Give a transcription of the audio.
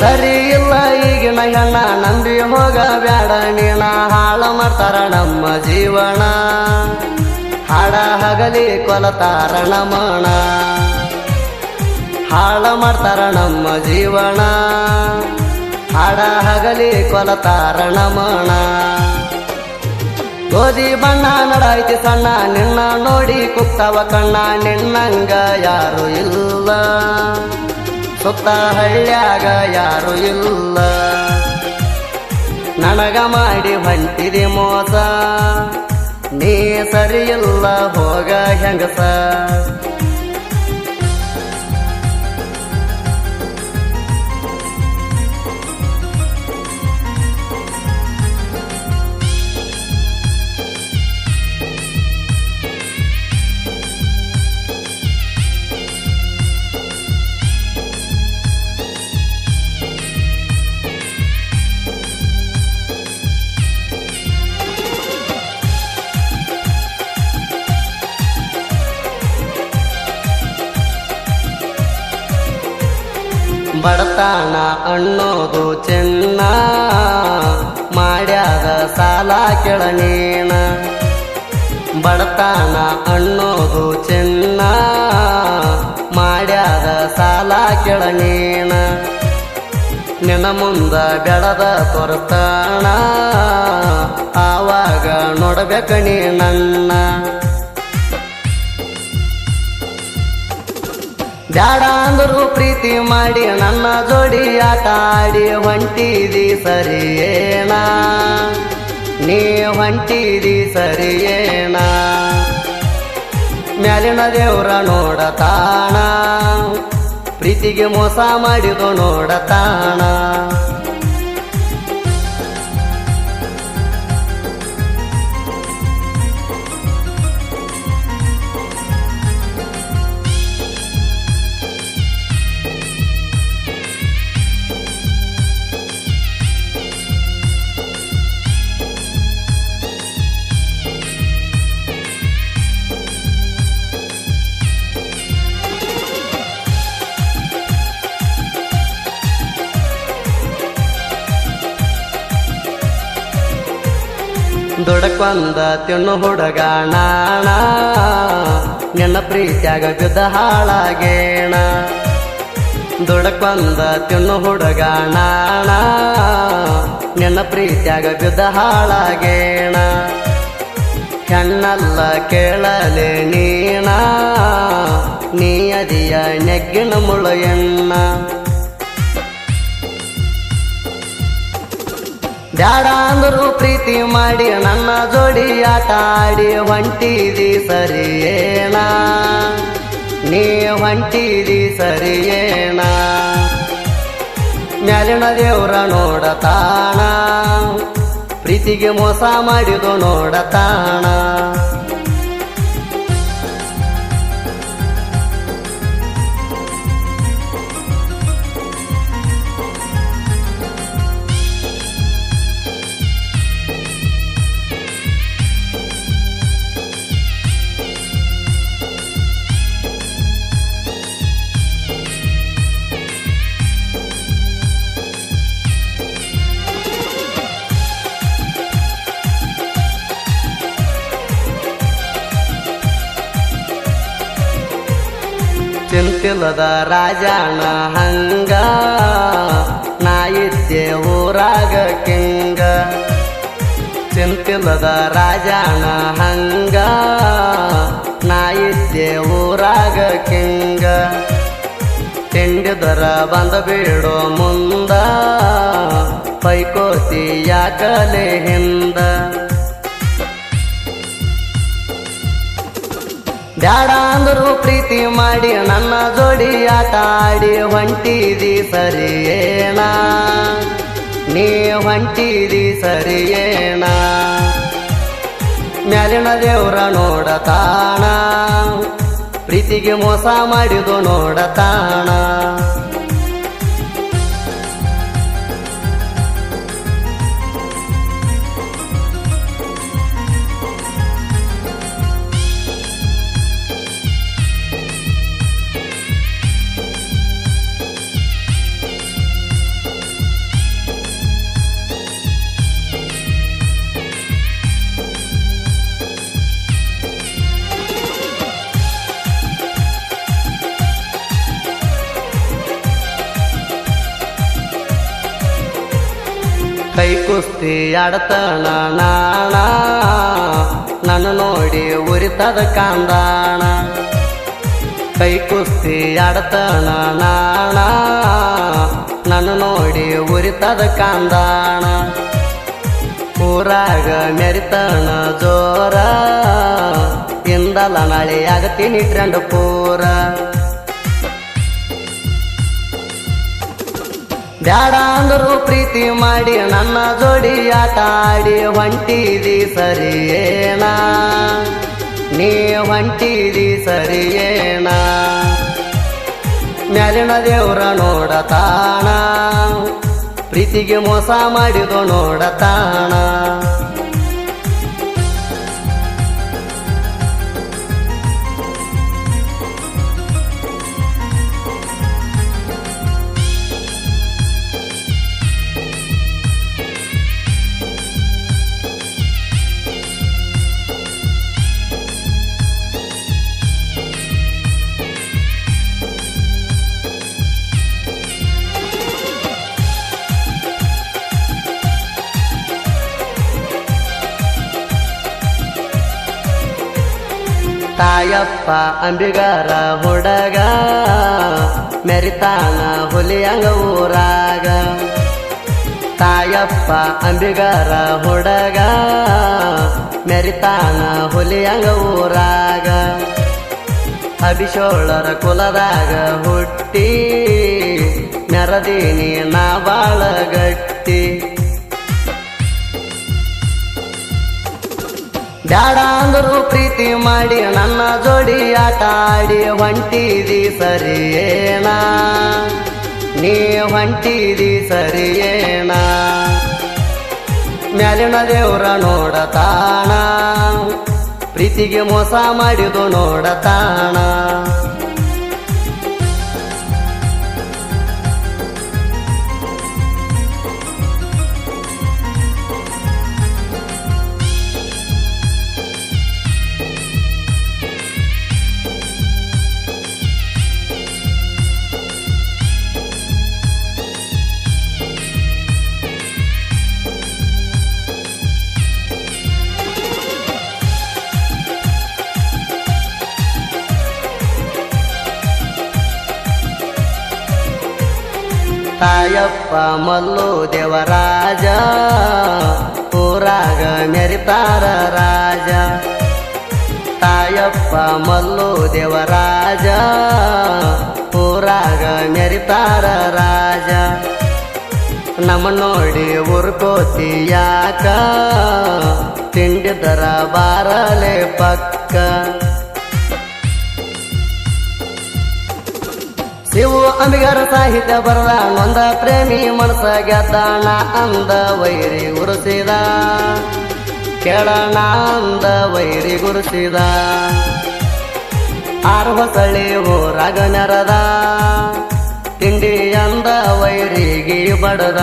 ಸರಿ ಇಲ್ಲ, ಈಗಿನ ಗಣ್ಣ ನಂಬಿ ಹೋಗ ಬ್ಯಾಡ, ನೀನ ಹಾಳ ಮಾಡ್ತಾರ ನಮ್ಮ ಜೀವನ. ಹಾಡ ಹಗಲಿ ಕೊಲತಾರ ನಮಣ ಹಾಳ ಮಾಡ್ತಾರ ನಮ್ಮ ಜೀವನ. ಹಾಡ ಹಗಲಿ ಕೊಲತಾರ ನಮಣ ಗೋಧಿ ಬಣ್ಣ ನಡಾಯ್ತಿ ಸಣ್ಣ, ನಿನ್ನ ನೋಡಿ ಕುತ್ತವ ಕಣ್ಣ, ನಿನ್ನಂಗ ಯಾರು ಇಲ್ಲ. ಸುತ್ತ ಹಳ್ಳ್ಯಾಗ ಯಾರು ಇಲ್ಲ. ನನಗ ಮಾಡಿ ಹೊಂಟಿದೆ ಮೋಸ. ನೀ ಸರಿಯಿಲ್ಲ ಹೋಗ ಹೆಂಗಸ. ಬಡತನ ಅನ್ನೋದು ಚೆನ್ನ ಮಾಡ್ಯಾದ ಸಾಲ ಕೆಳನೇಣ ಬಡತನ ಅನ್ನೋದು ಚೆನ್ನ ಮಾಡ್ಯಾದ ಸಾಲ ಕೆಳನೇಣ ನಿನ್ನ ಮುಂದ ಬೆಳದ ತೊರತಾಣ ಆವಾಗ ನೋಡಬೇಕಣಿ ನನ್ನ. ಬ್ಯಾಡ ಅಂದ್ರು ಪ್ರೀತಿ ಮಾಡಿ ನನ್ನ ಜೋಡಿ ಆಟ ಆಡಿ ಹೊಂಟಿದಿ ಸರಿಯೇಣ ನೀ ಹೊಂಟಿದಿ ಸರಿಯೇಣ ಮ್ಯಾಲಿನ ದೇವ್ರ ನೋಡತಾಣ ಪ್ರೀತಿಗೆ ಮೋಸ ಮಾಡಿದು ನೋಡತಾಣ ದುಡಕೊಂದ ತಿನ್ನು ಹುಡುಗ ನಾಣ ನಿನ್ನ ಪ್ರೀತಿಯಾಗ ಬಿದ್ದ ಹಾಳಾಗೇಣ. ದುಡಕೊಂದ ತಿನ್ನು ಹುಡುಗ ನಾಣ ನಿನ್ನ ಪ್ರೀತಿಯಾಗ ಬಿದ್ದ ಹಾಳಾಗೇಣ. ಕಣ್ಣಲ್ಲ ಕೇಳಲೆ ನೀಣ. ನೀ ಅದಿಯ ನೆಗ್ಗಿನ ಮುಳುಯಣ್ಣ ಬ್ಯಾಡ ಅಂದ್ರು ಪ್ರೀತಿ ಮಾಡಿ ನನ್ನ ಜೋಡಿ ಆಟ ಆಡಿ ಹೊಂಟಿದಿ ಸರಿಯೇಣ ನೀ ಹೊಂಟಿದಿ ಸರಿಯೇಣ ಮ್ಯಾಲಿನ ದೇವ್ರ ನೋಡತಾಣ ಪ್ರೀತಿಗೆ ಮೋಸ ಮಾಡಿದು ನೋಡತಾಣ ಚಿಂತಿಲ್ಲದ ರಾಜಾಣ ಹಂಗ. ನಾಯಿತ್ಯ ಊರಾಗ ಕಿಂಗ. ಚಿಂತಿಲ್ಲದ ರಾಜಾಣ ಹಂಗ. ನಾಯಿತ್ಯ ಊರಾಗ ಕಿಂಗ. ತಿಂಡಿದರ ಬಂದ ಬೀಡೋ ಮುಂದ. ಪೈಕೋತಿ ಯಾಕಲೆ ಹಿಂದ. ಬ್ಯಾಡ ಅಂದ್ರು ಪ್ರೀತಿ ಮಾಡಿ ನನ್ನ ಜೋಡಿ ಆಟ ಆಡಿ ಹೊಂಟಿದಿ ಸರಿಯೇಣ ನೀ ಹೊಂಟಿದಿ ಸರಿಯೇಣ ಮ್ಯಾಲಿನ ದೇವ್ರ ನೋಡತಾಣ ಪ್ರೀತಿಗೆ ಮೋಸ ಮಾಡಿದು ನೋಡತಾಣ ಕೈ ಕುಸ್ತಿ ಆಡತನ ನಾಣ ನನ್ನ ನೋಡಿ ಉರಿತದ ಕಾಂದಾಣ. ಕೈ ಕುಸ್ತಿ ಆಡತನ ನಾಣ ನನ್ನ ನೋಡಿ ಉರಿತದ ಕಾಂದಾಣ. ಊರಾಗ ಮೆರಿತಣ ಜೋರ. ಇಂದಲ ನಾಳೆ ಆಗತೀನಿ ಟ್ರೆಂಡ್ ಪೂರ. ಬ್ಯಾಡ ಅಂದರು ಪ್ರೀತಿ ಮಾಡಿ ನನ್ನ ಜೋಡಿ ಆಟ ಆಡಿ ಹೊಂಟಿದಿ ಸರಿಯೇನಾ? ನೀ ಹೊಂಟಿದಿ ಸರಿಯೇನಾ? ಮ್ಯಾಲಿನ ದೇವ್ರ ನೋಡತಾಣ ಪ್ರೀತಿಗೆ ಮೋಸ ಮಾಡಿದು ನೋಡತಾಣ ತಾಯಪ್ಪ ಅಂಬಿಗಾರ ಹುಡಗ, ಮೆರಿತಾನ ಹುಲಿಯಂಗ ಊರಾಗ. ತಾಯಪ್ಪ ಅಂಬಿಗಾರ ಹುಡಗ, ಮೆರಿತಾನ ಹುಲಿಯಂಗ ಊರಾಗ. ಅಭಿಶೋಳರ ಕುಲದಾಗ ಹುಟ್ಟಿ ಮೆರದೀನಿ ನಾ ಬಾಳ ಗಟ್ಟಿ ಬ್ಯಾಡ ಅಂದರು ಪ್ರೀತಿ ಮಾಡಿ ನನ್ನ ಜೋಡಿ ಆಟ ಆಡಿ ಹೊಂಟಿದಿ ಸರಿಯೇಣ ನೀ ಹೊಂಟಿದಿ ಸರಿಯೇಣ ಮ್ಯಾಲಿನ ದೇವ್ರ ನೋಡತಾಣ ಪ್ರೀತಿಗೆ ಮೋಸ ಮಾಡಿದು ನೋಡತಾಣ ತಾಯಪ್ಪ ಮಲ್ಲು ದೇವರಾಜ, ಊರಾಗ ಮೆರಿತಾರ ರಾಜ. ತಾಯಪ್ಪ ಮಲ್ಲು ದೇವರಾಜ, ಊರಾಗ ಮೆರಿತಾರ ರಾಜ. ನಮ್ಮ ನೋಡಿ ಉರ್ಕೋತಿ ಯಾಕ, ತಿಂಡಿದರ ಬಾರಲೆ ಪಕ್ಕ. ಶಿವು ಅಂಬಿಗರ ಸಾಹಿತ್ಯ ಬರದ, ನೊಂದ ಪ್ರೇಮಿ ಮನಸ ಗೆದ್ದಾಣ ಅಂದ ವೈರಿ ಗುರುಸಿದ. ಕೇಳಣ ಅಂದ ವೈರಿ ಗುರುಸಿದ. ಆರು ಹೊಸಳಿ ಊರಾಗ ನೆರದ, ತಿಂಡಿ ಅಂದ ವೈರಿಗೆ ಬಡದ.